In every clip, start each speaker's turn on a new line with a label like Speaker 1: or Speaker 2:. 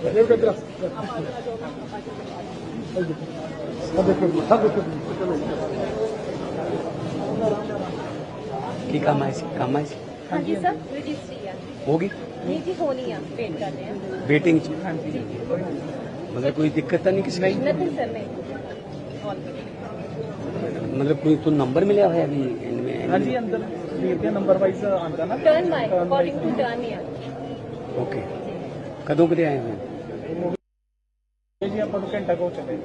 Speaker 1: की काम
Speaker 2: आई काम
Speaker 1: आई हाँ जी सर होगी? जी होनी है
Speaker 2: हैं। वेटिंग मतलब कोई दिक्कत तो नहीं किसी का? मतलब कोई तो नंबर मिला है अभी एंड
Speaker 3: में? हाँ जी अंदर। नंबर वाइज आता ना?
Speaker 1: Turn by according to turn
Speaker 2: okay कदों के आए हैं?
Speaker 3: ਜੀ ਆਪਾਂ ਨੂੰ ਘੰਟਾ ਕੋ ਚੱਲੇ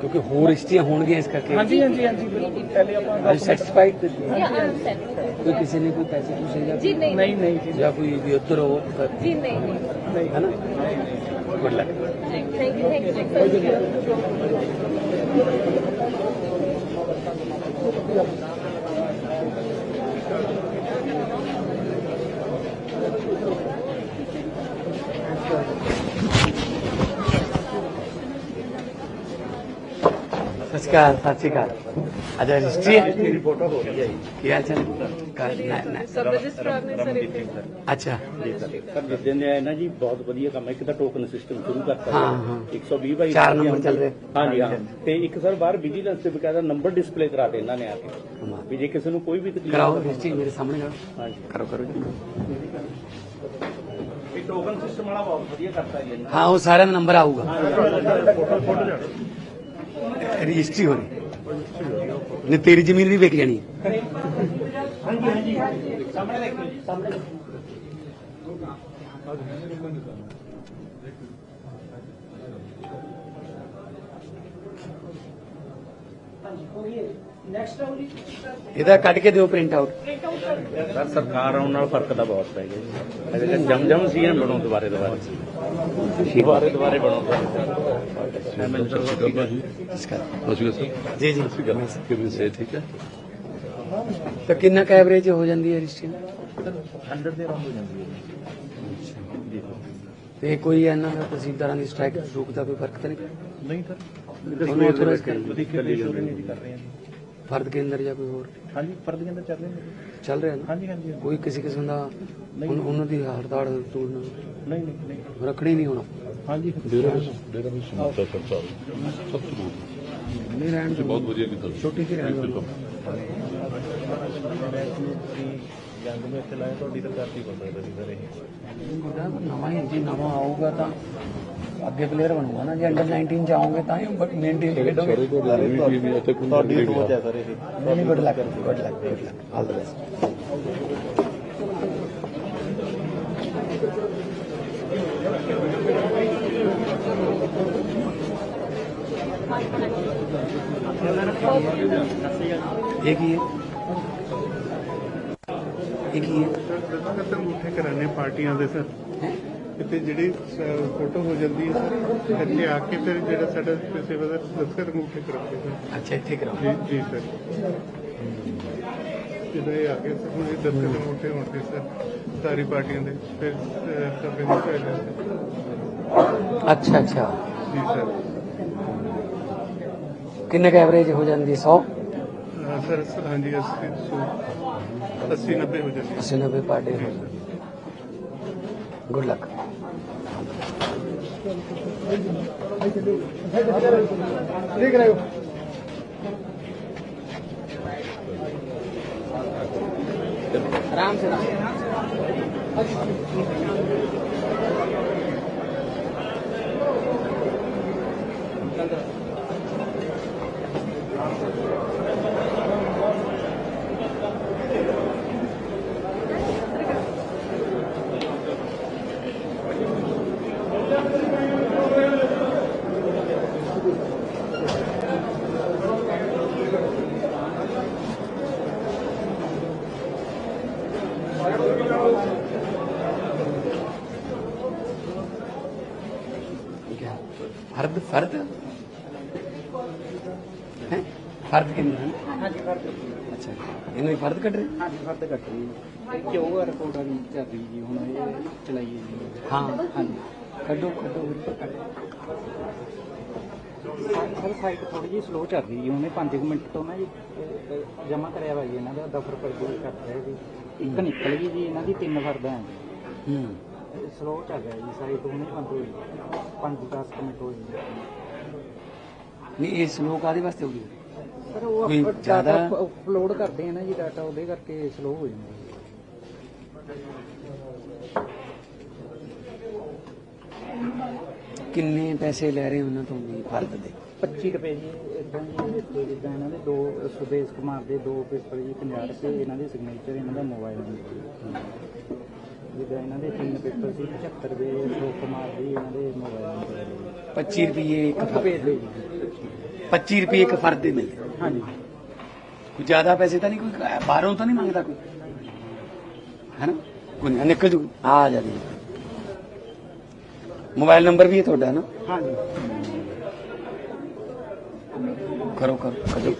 Speaker 2: ਕਿਉਂਕਿ ਹੋਰ ਹਿਸਟਰੀਆਂ ਹੋਣਗੀਆਂ ਇਸ ਕਰਕੇ
Speaker 3: ਹਾਂਜੀ ਹਾਂਜੀ ਹਾਂਜੀ ਬਿਲਕੁਲ ਪਹਿਲੇ ਆਪਾਂ
Speaker 1: ਸੈਟੀਸਫਾਈਡ
Speaker 2: ਕੋਈ ਕਿਸੇ ਨੇ ਕੋਈ ਪੈਸੇ ਪੁੱਛੇ ਜਾਂ
Speaker 1: ਜੀ ਨਹੀਂ
Speaker 3: ਨਹੀਂ ਨਹੀਂ ਜਾਂ
Speaker 2: ਕੋਈ ਵੀ ਉੱਧਰ ਹੋ
Speaker 1: ਜੀ ਨਹੀਂ ਨਹੀਂ
Speaker 2: ਹੈ ਨਾ
Speaker 1: good luck thank you
Speaker 2: thank you ਨਮਸਕਾਰ ਸਤਿ ਸ਼੍ਰੀ ਅਕਾਲ ਅੱਛਾ ਰਜਿਸਟਰੀ ਰਿਪੋਰਟ ਹੋ ਰਹੀ ਹੈ ਕੀ ਹਾਲ ਚਾਲ ਹੈ
Speaker 1: ਸਰ ਰਜਿਸਟਰਾਰ ਨੇ ਸਰ
Speaker 4: ਅੱਛਾ ਸਰ ਜਿਸ ਦਿਨ ਆਇਆ ਨਾ ਜੀ ਬਹੁਤ ਵਧੀਆ ਕੰਮ ਹੈ ਇੱਕ ਤਾਂ ਟੋਕਨ ਸਿਸਟਮ ਸ਼ੁਰੂ ਕਰਤਾ
Speaker 2: ਹਾਂ
Speaker 4: 120 ਬਾਈ
Speaker 2: 4 ਨੰਬਰ ਚੱਲ ਰਹੇ
Speaker 4: ਹਾਂ ਜੀ ਹਾਂ ਤੇ ਇੱਕ ਸਰ ਬਾਹਰ ਵਿਜੀਲੈਂਸ ਤੇ ਬਕਾਇਦਾ ਨੰਬਰ ਡਿਸਪਲੇ ਕਰਾ ਦੇ ਇਹਨਾਂ ਨੇ ਆ ਕੇ ਵੀ ਜੇ ਕਿਸੇ ਨੂੰ ਕੋਈ ਵੀ ਤਕਲੀਫ
Speaker 2: ਕਰਾਓ ਰਜਿਸਟਰੀ ਮੇਰੇ ਸਾਹਮਣੇ ਕਰੋ
Speaker 4: ਹਾਂ
Speaker 2: ਜੀ ਕਰੋ ਕਰੋ
Speaker 4: ਜੀ ਵੀ ਟੋਕਨ ਸਿਸਟਮ ਵਾਲਾ ਬਹੁਤ ਵਧੀਆ ਕਰਤਾ ਜੀ ਹਾਂ
Speaker 2: ਉਹ ਸਾਰਿਆਂ ਦਾ ਨੰਬਰ ਆਊਗਾ ਫੋਟੋ ਫੋਟੋ ਰਜਿਸਟਰੀ ਹੋ ਰਹੀ। ਨੇ ਤੇਰੀ ਜ਼ਮੀਨ ਵੀ ਵੇਚ ਲੈਣੀ ਹੈ। ਹਾਂਜੀ ਹਾਂਜੀ ਸਾਹਮਣੇ ਦੇਖੋ ਸਾਹਮਣੇ ਹਾਂਜੀ ਹੋ। ਗਈ ਇਹਦਾ ਕੱਢ ਕੇ ਦਿਓ ਪ੍ਰਿੰਟ ਆਊਟ
Speaker 4: ਸਰ ਸਰਕਾਰ ਆਉਣ ਨਾਲ ਫ਼ਰਕ ਤਾਂ ਬਹੁਤ ਪੈ ਗਿਆ ਅਜੇ ਜਮ ਜਮ ਸੀ ਬਣੋ ਦੁਬਾਰੇ ਦੁਬਾਰੇ। ਦੁਬਾਰੇ ਦੁਬਾਰੇ ਬਣੋ
Speaker 2: ਜੀ। ਜੀ
Speaker 5: ਠੀਕ ਹੈ?
Speaker 2: ਤਾਂ ਕਿੰਨਾ ਕੁ ਹੋ ਜਾਂਦੀ ਹੈ ਰਿਸ਼ਤੇ
Speaker 4: 100 ਦੇ ਰੌਂਗ ਹੋ ਜਾਂਦੀ ਹੈ
Speaker 2: ਤੇ ਕੋਈ ਇਹਨਾਂ ਦਾ ਤਹਿਸੀਲਦਾਰਾਂ ਦੀ ਸਟ੍ਰਾਈਕ ਰੋਕ ਕੋਈ ਫ਼ਰਕ ਤਾਂ ਨਹੀਂ
Speaker 4: ਨਹੀਂ ਸਰ।
Speaker 2: ਉਹਨੂੰ ਅਥੋਰਾਈਜ਼ ਕਰ
Speaker 4: ਦਿੱਤੀ ਕਰ ਰਹੇ ਹਾਂ
Speaker 2: ਫਰਦ ਕੇ ਅੰਦਰ ਜਾਂ ਕੋਈ ਹੋਰ?
Speaker 4: ਹਾਂਜੀ ਫਰਦ ਕਹਿੰਦਾ ਚੱਲ ਰਹੇ ਨੇ
Speaker 2: ਚੱਲ ਰਿਹਾ ਨਾ?
Speaker 4: ਹਾਂਜੀ ਹਾਂਜੀ
Speaker 2: ਕੋਈ ਕਿਸੇ ਕਿਸਮ ਦਾ ਉਨ- ਉਹਨਾਂ ਦੀ ਹੜਤਾੜ ਤੋੜਨਾ
Speaker 4: ਨਹੀਂ ਨਹੀਂ ਨਹੀਂ।
Speaker 2: ਰੱਖਣੀ ਨਹੀਂ ਹੋਣਾ।
Speaker 4: ਹਾਂਜੀ
Speaker 5: ਡੇਰਾ ਡੇਰਾ ਵੀ ਸਮਝਦਾ ਸਰ ਸਾਹਿਬ ਸਭ ਤੋਂ
Speaker 2: ਨਹੀਂ ਰਹਿਣ
Speaker 5: ਬਹੁਤ ਬਹੁਤ ਵਧੀਆ ਕੀਤਾ।
Speaker 2: ਛੋਟੀ ਜਿਹੀ ਰਹਿਣ ਦਿਓ।
Speaker 4: ਜੰਗ ਨੂੰ ਇੱਥੇ ਲਾਇਆ ਤੁਹਾਡੀ ਤਾਂ ਕਰਤੀ ਬੰਦਾ ਸੀ ਸਰ ਇਹ
Speaker 2: ਨਵਾਂ ਹੀ ਜੀ ਨਵਾਂ ਆਊਗਾ ਤਾਂ ਅੱਗੇ ਪਲੇਅਰ ਬਣੂਗਾ ਨਾ ਜੇ ਅੰਡਰ 19 ਚ ਆਉਂਗੇ ਤਾਂ ਹੀ ਬਟ ਮੇਨਟੇਨ ਖੇਡੋਗੇ।
Speaker 5: ਸਾਰੇ ਤੁਹਾਡੀ ਵੀ ਟੀਮ ਹੈ ਤੇ ਕੋਈ
Speaker 4: ਤੁਹਾਡੀ ਸੋਚ ਹੈ ਸਰ ਇਹ।
Speaker 2: ਨਹੀਂ good luck good luck all the best ਇਹ ਕੀ ਹੈ? ਇਹ ਕੀ ਹੈ?
Speaker 6: ਦਸਤਖਤ ਅੰਗੂਠੇ ਕਰਾਣੇ ਪਾਰਟੀਆਂ ਦੇ ਸਰ। ਇੱਥੇ ਜਿਹੜੀ ਫੋਟੋ ਹੋ ਜਾਂਦੀ ਹੈ ਸਰ ਇੱਥੇ ਆ ਕੇ ਫਿਰ ਜਿਹੜਾ ਸਾਡਾ ਪੇਸ਼ੇਵਰ ਦਾ ਦਸਤਖਤ ਅੰਗੂਠੇ ਕਰਾਉਂਦੇ ਸਰ
Speaker 2: ਅੱਛਾ ਇੱਥੇ ਕਰਾਓ
Speaker 6: ਜੀ ਜੀ ਸਰ। ਜਦੋਂ ਇਹ ਆ ਕੇ ਸਰ ਹੁਣ ਇਹ ਦਸਤਖਤ ਅੰਗੂਠੇ ਹੋਣਗੇ ਸਰ ਸਾਰੀ ਪਾਰਟੀਆਂ ਦੇ ਫਿਰ ਸਭੇ ਨੂੰ ਚਾਹੀਦਾ
Speaker 2: ਅੱਛਾ ਅੱਛਾ।
Speaker 6: ਜੀ ਸਰ।
Speaker 2: ਕਿੰਨੇ ਕ ਐਵਰੇਜ ਹੋ ਜਾਂਦੀ 100
Speaker 6: ਹਾਂ, ਸਰ ਸਰ, ਹਾਂਜੀ 80 80 90 ਹੋ ਜਾਂਦੀ ਹੈ।
Speaker 2: 80 90 ਪਰ ਡੇ ਗੁੱਡ ਲੱਕ ਠੀਕ ਰਹੋ ਆਰਾਮ ਸੇ ਆਰਾਮ ਸੇ ਫਰਦ ਫਰਦ ਕਿੰਨਾ
Speaker 3: ਹਾਂਜੀ
Speaker 2: ਅੱਛਾ ਇਹਨੂੰ ਫਰਦ ਕੱਢ ਰਹੇ?
Speaker 3: ਹਾਂਜੀ ਫਰਦ ਕੱਢ ਰਹੇ ਕਿਉਂ ਆ ਰਿਪੋਰਟ ਆ ਚੱਲ ਰਹੀ ਜੀ ਹੁਣ ਇਹ ਚਲਾਈਏ ਜੀ
Speaker 2: ਹਾਂ।
Speaker 3: ਹਾਂਜੀ।
Speaker 2: ਕੱਢੋ ਕੱਢੋ
Speaker 3: ਸਰ ਸਾਈਟ ਥੋੜੀ ਜਿਹੀ ਸਲੋ ਚੱਲ ਰਹੀ ਜੀ ਉਹਨੇ 5 ਮਿੰਟ ਤੋਂ ਨਾ ਜੀ ਜਮਾ ਕਰਿਆ ਵਾ ਜੀ ਇਹਨਾਂ ਦਾ। ਦਫਰ ਪਰ ਜੀ ਕੱਟ ਰਿਹਾ ਜੀ ਇੱਕ ਨਿਕਲ ਗਈ ਜੀ ਇਹਨਾਂ ਦੀ ਤਿੰਨ ਫਰਦਾਂ ਹੈ
Speaker 2: ਹੂੰ।
Speaker 3: ਸਲੋ ਚੱਲ ਰਿਹਾ ਜੀ ਸਾਈਟ ਹੁਣੇ ਬੰਦ ਹੋਈ। 5-10 ਮਿੰਟ ਹੋਏ ਜੀ
Speaker 2: ਨਹੀਂ ਇਹ ਸਲੋ ਕਾਦੇ ਵਾਸਤੇ ਹੋ ਗਈ
Speaker 3: ਸਰ ਉਹ
Speaker 2: ਕੋਈ ਜ਼ਿਆਦਾ-
Speaker 3: ਅਪਲੋਡ ਕਰਦੇ ਆ ਨਾ ਜੀ ਡਾਟਾ ਉਹਦੇ ਕਰਕੇ ਸਲੋ ਹੋ ਜਾਂਦਾ।
Speaker 2: ਕਿੰਨੇ ਪੈਸੇ ਲੈ ਰਹੇ ਉਹਨਾਂ ਤੋਂ ਵੀ ਫਰਦ ਦੇ?
Speaker 3: 25 ਰੁਪਏ ਜੀ ਇਦਾਂ ਜੀ ਜਿੱਦਾਂ ਇਹਨਾਂ ਦੇ ਦੋ ਸੁਦੇਸ਼ ਕੁਮਾਰ ਦੇ ਦੋ ਪੇਪਰ ਜੀ 50 ਰੁਪਏ ਇਹਨਾਂ ਦੇ ਸਿਗਨੇਚਰ ਇਹਨਾਂ ਦਾ ਮੋਬਾਈਲ ਨੰਬਰ ਜਿੱਦਾਂ ਇਹਨਾਂ ਦੇ ਤਿੰਨ ਪੇਪਰ ਸੀ 75 ਰੁਪਏ ਅਸ਼ੋਕ ਕੁਮਾਰ ਦੀ ਇਹਨਾਂ ਦੇ ਮੋਬਾਈਲ ਨੰਬਰ
Speaker 2: 25 ਰੁਪਏ ਇੱਕ ਫਰਦ।
Speaker 3: ਰੁਪਏ ਦੇ। ਜੀ
Speaker 2: 25 ਰੁਪਏ ਇੱਕ ਫਰਦ ਦੇ ਮਿਲਦੇ
Speaker 3: ਹਾਂਜੀ।
Speaker 2: ਕੋਈ ਜ਼ਿਆਦਾ ਪੈਸੇ ਤਾਂ ਨਹੀਂ ਕੋਈ ਬਾਹਰੋਂ ਤਾਂ ਨਹੀਂ ਮੰਗਦਾ ਕੋਈ? ਹੈ ਨਾ? ਕੋਈ ਨਹੀਂ ਨਿਕਲ ਜੂ। ਆ ਜਾ ਜੀ। ਮੋਬਾਈਲ ਨੰਬਰ ਵੀ ਹੈ ਤੁਹਾਡਾ ਨਾ?
Speaker 3: ਹਾਂਜੀ।
Speaker 2: ਕਰੋ ਕਰੋ ਕਰੋ।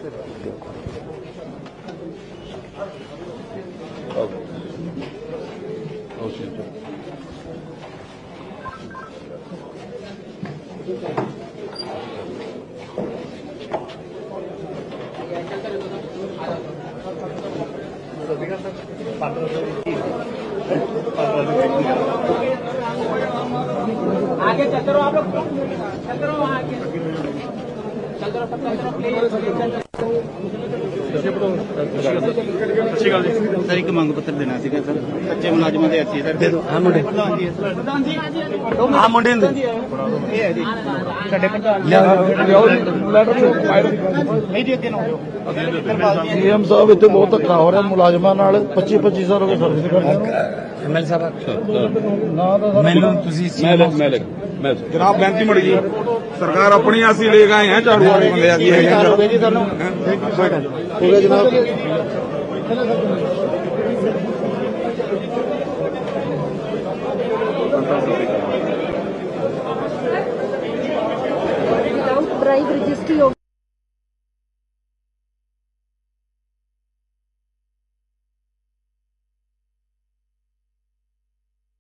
Speaker 5: आगे चलते रहो आप लोग चलते रहो आगे चलते रहो सब चलते रहो प्लीज
Speaker 7: ਸਰ ਇੱਕ ਮੰਗ ਪੱਤਰ ਦੇਣਾ ਸੀਗਾ ਸਰ ਕੱਚੇ ਮੁਲਾਜ਼ਮਾਂ ਦੇ ਹੱਥੀ ਸਰ
Speaker 2: ਦੇ ਦਿਓ ਆ ਮੁੰਡੇ ਆ ਮੁੰਡੇ ਨੂੰ ਦੇ
Speaker 7: ਇਹ ਹੈ ਜੀ ਸਾਡੇ ਪ੍ਰਧਾਨ
Speaker 2: ਲਿਆਓ
Speaker 7: ਨਹੀਂ ਜੀ ਅੱਗੇ ਨਾ ਹੋ
Speaker 5: ਸੀਐਮ ਸਾਹਿਬ ਇੱਥੇ ਬਹੁਤ ਧੱਕਾ ਹੋ ਰਿਹਾ ਮੁਲਾਜ਼ਮਾਂ ਨਾਲ 25 25 ਸਾਲ ਹੋ। ਗਏ ਸਰਵਿਸ ਕਰਦੇ
Speaker 2: ਐਮਐਲ ਸਾਹਿਬ
Speaker 5: ਨਾ ਤਾਂ
Speaker 2: ਮੈਨੂੰ ਤੁਸੀਂ
Speaker 5: ਮੈਂ ਲਿਖ ਮੈਂ ਲਿਖ ਮੈਂ
Speaker 8: ਜਨਾਬ ਬੇਨਤੀ ਮੜੀ ਜੀ ਸਰਕਾਰ ਆਪਣੀ ਅਸੀਂ ਲੈ ਗਏ हैं झाड़ू वाले बंदे ਅਸੀਂ ਹੈਗੇ
Speaker 7: ਹੋ ਗਏ ਜੀ ਸਾਨੂੰ
Speaker 5: ਹੋ ਗਿਆ ਜਨਾਬ
Speaker 1: विदाउट ब्राइब रजिस्ट्री हो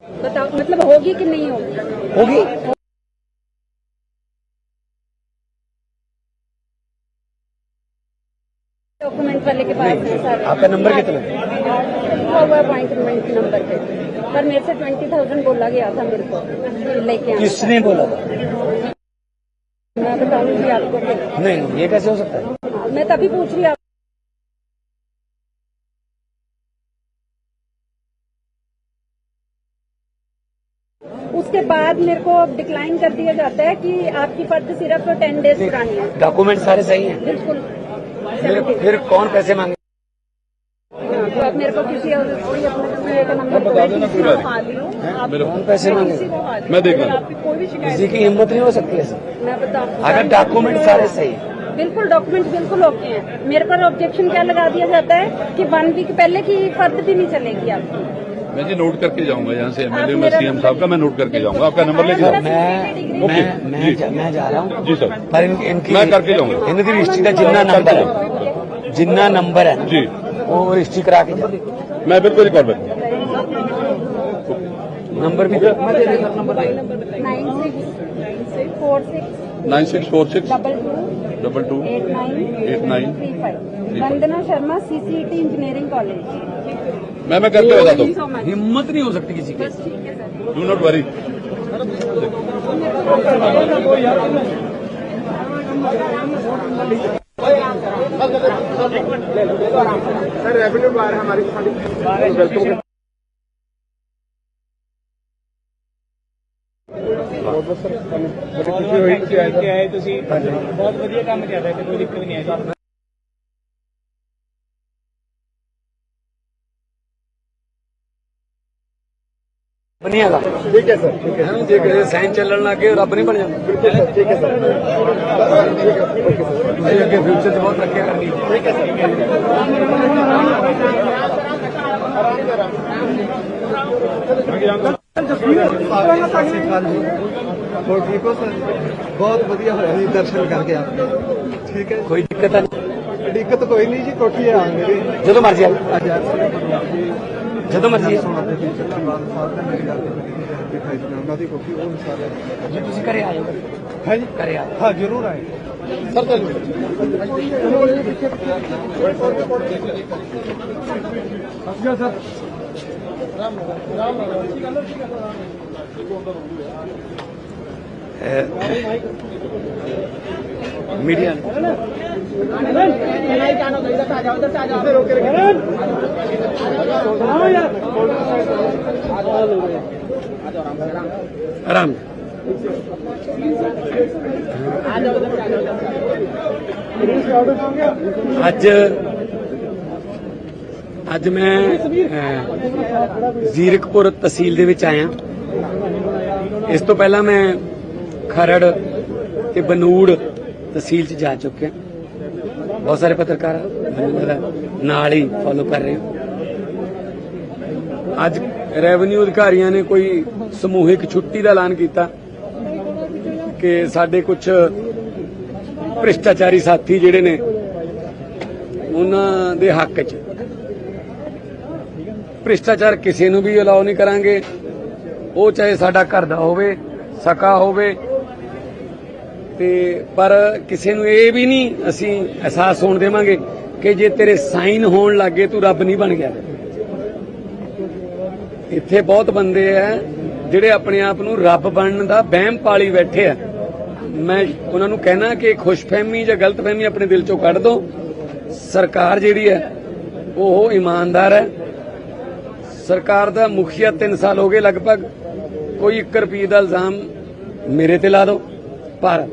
Speaker 1: बताओ मतलब होगी कि नहीं होगी
Speaker 2: होगी
Speaker 1: है सारे
Speaker 2: आपका नंबर कितना
Speaker 1: लिखा हुआ अपॉइंटमेंट नंबर पे। पर मेरे से ट्वेंटी थाउज़ेंड बोला गया था मेरे को लेके
Speaker 2: किसने बोला था?
Speaker 1: मैं बताऊँगी आपको।
Speaker 2: नहीं ये कैसे हो सकता है?
Speaker 1: हाँ, मैं तभी पूछ रही हूँ उसके बाद मेरे को डिक्लाइन कर दिया जाता है कि आपकी फ़र्ज़ सिर्फ़ टेन डेज़ पुरानी है।
Speaker 2: डॉक्यूमेंट सारे सही हैं?
Speaker 1: बिल्कुल।
Speaker 2: फिर फिर कौन पैसे मांगे?
Speaker 1: हाँ, तो आप मेरे को किसी और कोई अपने
Speaker 2: कौन पैसे मांगे?
Speaker 5: मैं देख लूँगा
Speaker 1: आपकी कोई शिकायत
Speaker 2: किसी की हिम्मत नहीं हो सकती ऐसे।
Speaker 1: मैं बताऊँ
Speaker 2: अगर डॉक्यूमेंट सारे सही।
Speaker 1: बिल्कुल डॉक्यूमेंट बिल्कुल ओके हैं। मेरे पर ऑब्जेक्शन क्या लगा दिया जाता है कि वन वीक पहले की फर्द भी नहीं चलेगी आपकी?
Speaker 5: मैं जी नोट करके जाऊंगा यहाँ से
Speaker 1: आप
Speaker 5: एमएलए में
Speaker 1: मेरा
Speaker 5: सीएम
Speaker 1: नंबर-
Speaker 5: साहब का मैं नोट करके जाऊंगा आपका नंबर लेके
Speaker 1: मेरा
Speaker 5: जाऊंगा
Speaker 2: मैं
Speaker 5: ओके,
Speaker 2: मैं मैं
Speaker 5: जी।
Speaker 2: जा, मैं जा रहा हूँ
Speaker 5: जी सर
Speaker 2: पर इन, इनकी
Speaker 5: मैं करके जाऊंगा।
Speaker 2: इनकी रजिस्ट्री का जिन्ना नंबर है जिन्ना नंबर है
Speaker 5: जी
Speaker 2: वो रजिस्ट्री करा के जाओ
Speaker 5: मैं बिल्कुल ही कर बैठूंगा
Speaker 2: नंबर भी दे- मैं दे देता
Speaker 5: nine six four six.
Speaker 1: Double two
Speaker 5: double two
Speaker 1: eight nine
Speaker 5: eight nine
Speaker 1: three five Vandana Sharma CCT engineering college
Speaker 5: मैं मैं करके बताता हूँ।
Speaker 2: हिम्मत नहीं हो सकती किसी की।
Speaker 1: बस ठीक है sir.
Speaker 5: Do not worry
Speaker 8: sir revenue बार हमारी।
Speaker 3: ਬੜੀ ਖੁਸ਼ੀ ਹੋਈ ਕਿ ਆਏ ਤੁਸੀਂ ਬਹੁਤ ਵਧੀਆ ਕੰਮ ਚੱਲ ਰਿਹਾ ਤੇ ਕੋਈ ਦਿੱਕਤ ਨਹੀਂ ਆਈ
Speaker 2: ਨਹੀਂ ਹੈਗਾ ਠੀਕ ਹੈ ਸਰ ਠੀਕ ਹੈ ਜੇ ਕਿਸੇ ਸਾਈਨ ਚੱਲਣ ਲੱਗੇ ਰੱਬ ਨਹੀਂ ਬਣ ਜਾਂਦਾ ਬਿਲਕੁਲ ਸਰ ਠੀਕ ਹੈ ਸਰ ਤੁਸੀਂ ਅੱਗੇ ਫਿਊਚਰ 'ਚ ਬਹੁਤ ਤਰੱਕੀ ਕਰਨੀ ਠੀਕ ਹੈ ਸਰ
Speaker 6: ਹੋਰ ਠੀਕ ਹੋ ਸਰ? ਬਹੁਤ ਵਧੀਆ ਹੋਇਆ ਜੀ ਦਰਸ਼ਨ ਕਰਕੇ ਆਪ ਠੀਕ ਹੈ
Speaker 2: ਕੋਈ ਦਿੱਕਤ ਨਹੀਂ?
Speaker 6: ਦਿੱਕਤ ਕੋਈ ਨਹੀਂ ਜੀ ਕੋਠੀ ਆ ਮੇਰੀ।
Speaker 2: ਜਦੋਂ ਮਰਜ਼ੀ ਆ। ਜਦੋਂ ਮਰਜ਼ੀ।
Speaker 6: ਮੇਰੀ ਗੱਲ ਦਿਖਾਈ ਉਹਨਾਂ ਦੀ ਕੋਠੀ ਉਹ ਸਾਰੇ
Speaker 2: ਜੀ ਤੁਸੀਂ ਘਰੇ ਆ ਜਾਓ
Speaker 6: ਹੈ ਜੀ।
Speaker 2: ਘਰੇ ਆ।
Speaker 6: ਹਾਂ ਜ਼ਰੂਰ ਆਏ। Sir sir.
Speaker 2: मीडिया आराम ਅੱਜ ਅੱਜ ਮੈਂ ਅਹ, ਜ਼ੀਰਕਪੁਰ ਤਹਿਸੀਲ ਦੇ ਵਿੱਚ ਆਇਆ ਇਸ ਤੋਂ ਪਹਿਲਾਂ ਮੈਂ ਖਰੜ ਤੇ ਬਨੂੜ ਤਹਿਸੀਲ 'ਚ ਜਾ ਚੁੱਕਿਆ ਬਹੁਤ ਸਾਰੇ ਪੱਤਰਕਾਰ ਮੈਨੂੰ ਲੱਗਦਾ ਨਾਲ ਹੀ ਫੋਲੋ ਕਰ ਰਹੇ ਹੋ। ਅੱਜ ਰੈਵਨਿਊ ਅਧਿਕਾਰੀਆਂ ਨੇ ਕੋਈ ਸਮੂਹਿਕ ਛੁੱਟੀ ਦਾ ਐਲਾਨ ਕੀਤਾ ਕਿ ਸਾਡੇ ਕੁਝ ਭ੍ਰਿਸ਼ਟਾਚਾਰੀ ਸਾਥੀ ਜਿਹੜੇ ਨੇ, ਉਹਨਾਂ ਦੇ ਹੱਕ 'ਚ ਭ੍ਰਿਸ਼ਟਾਚਾਰ ਕਿਸੇ ਨੂੰ ਵੀ ਅਲਾਉ ਨਹੀਂ ਕਰਾਂਗੇ। ਉਹ ਚਾਹੇ ਸਾਡਾ ਘਰ ਦਾ ਹੋਵੇ, ਸਕਾ ਹੋਵੇ ਤੇ ਪਰ ਕਿਸੇ ਨੂੰ ਇਹ ਵੀ ਨਹੀਂ ਅਸੀਂ ਅਹਿਸਾਸ ਹੋਣ ਦੇਵਾਂਗੇ ਕਿ ਜੇ ਤੇਰੇ ਸਾਈਨ ਹੋਣ ਲੱਗੇ ਤੂੰ ਰੱਬ ਨਹੀਂ ਬਣ ਗਿਆ। ਇੱਥੇ ਬਹੁਤ ਬੰਦੇ ਆ ਜਿਹੜੇ ਆਪਣੇ ਆਪ ਨੂੰ ਰੱਬ ਬਣਨ ਦਾ ਵਹਿਮ ਪਾਲੀ ਬੈਠੇ ਆ। ਮੈਂ ਉਹਨਾਂ ਨੂੰ ਕਹਿਣਾ ਕਿ ਖੁਸ਼ਫਹਿਮੀ ਜਾਂ ਗਲਤਫਹਿਮੀ ਆਪਣੇ ਦਿਲ ਚੋਂ ਕੱਢ ਦਿਓ ਸਰਕਾਰ ਜਿਹੜੀ ਹੈ, ਉਹ ਇਮਾਨਦਾਰ ਹੈ। ਸਰਕਾਰ ਦਾ ਮੁਖੀਆ 3 ਸਾਲ ਹੋ ਗਏ ਲਗਭਗ। ਕੋਈ 1 ਰੁਪਏ ਦਾ ਇਲਜ਼ਾਮ ਮੇਰੇ ਤੇ ਲਾ ਦਿਓ। ਪਰ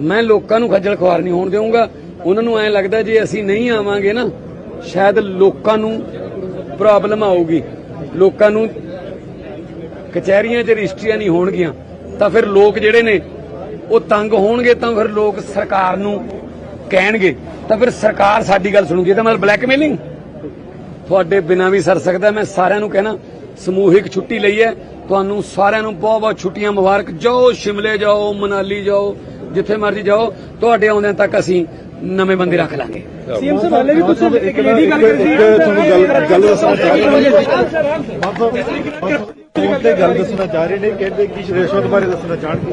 Speaker 2: ਮੈਂ ਲੋਕਾਂ ਨੂੰ ਖੱਜਲ ਖੁਆਰ ਨਹੀਂ ਹੋਣ ਦੇਵਾਂਗਾ ਉਹਨਾਂ ਨੂੰ ਐਂ ਲੱਗਦਾ ਜੇ ਅਸੀਂ ਨਹੀਂ ਆਵਾਂਗੇ ਨਾ, ਸ਼ਾਇਦ ਲੋਕਾਂ ਨੂੰ ਪ੍ਰੋਬਲਮ ਆਊਗੀ। ਲੋਕਾਂ ਨੂੰ ਕਚਹਿਰੀਆਂ 'ਚ ਰਜਿਸਟਰੀਆਂ ਨਹੀਂ ਹੋਣਗੀਆਂ। ਤਾਂ ਫਿਰ ਲੋਕ ਜਿਹੜੇ ਨੇ, ਉਹ ਤੰਗ ਹੋਣਗੇ ਤਾਂ ਫਿਰ ਲੋਕ ਸਰਕਾਰ ਨੂੰ ਕਹਿਣਗੇ। ਤਾਂ ਫਿਰ ਸਰਕਾਰ ਸਾਡੀ ਗੱਲ ਸੁਣੂਗੀ। ਇਹ ਤਾਂ ਮਤਲਬ ਬਲੈਕਮੇਲਿੰਗ ਤੁਹਾਡੇ ਬਿਨਾਂ ਵੀ ਸਰ ਸਕਦਾ। ਮੈਂ ਸਾਰਿਆਂ ਨੂੰ ਕਹਿਣਾ, ਸਮੂਹਿਕ ਛੁੱਟੀ ਲਈ ਹੈ। ਤੁਹਾਨੂੰ ਸਾਰਿਆਂ ਨੂੰ ਬਹੁਤ ਬਹੁਤ ਛੁੱਟੀਆਂ ਮੁਬਾਰਕ। ਜਾਓ, ਸ਼ਿਮਲੇ ਜਾਓ, ਮਨਾਲੀ ਜਾਓ। ਜਿੱਥੇ ਮਰਜ਼ੀ ਜਾਓ ਤੁਹਾਡੇ ਆਉਂਦਿਆਂ ਤੱਕ ਅਸੀਂ ਨਵੇਂ ਬੰਦੇ ਰੱਖ ਲਾਂਗੇ।
Speaker 5: ਸੀਐਮ ਸਾਹਿਬ ਹਾਲੇ ਵੀ ਕੁਝ ਇੱਕ ਜਿਹੜੀ ਗੱਲ ਕਰ ਸੀ ਤੁਹਾਨੂੰ ਗੱਲ ਗੱਲ ਦੱਸਣਾ ਚਾਹ ਰਹੇ ਨੇ ਗੱਲ ਦੱਸਣਾ ਚਾਹ ਰਹੇ ਨੇ ਕਹਿੰਦੇ ਕਿ ਰਿਸ਼ਵਤ ਬਾਰੇ ਦੱਸਣਾ ਚਾਹਣਗੇ।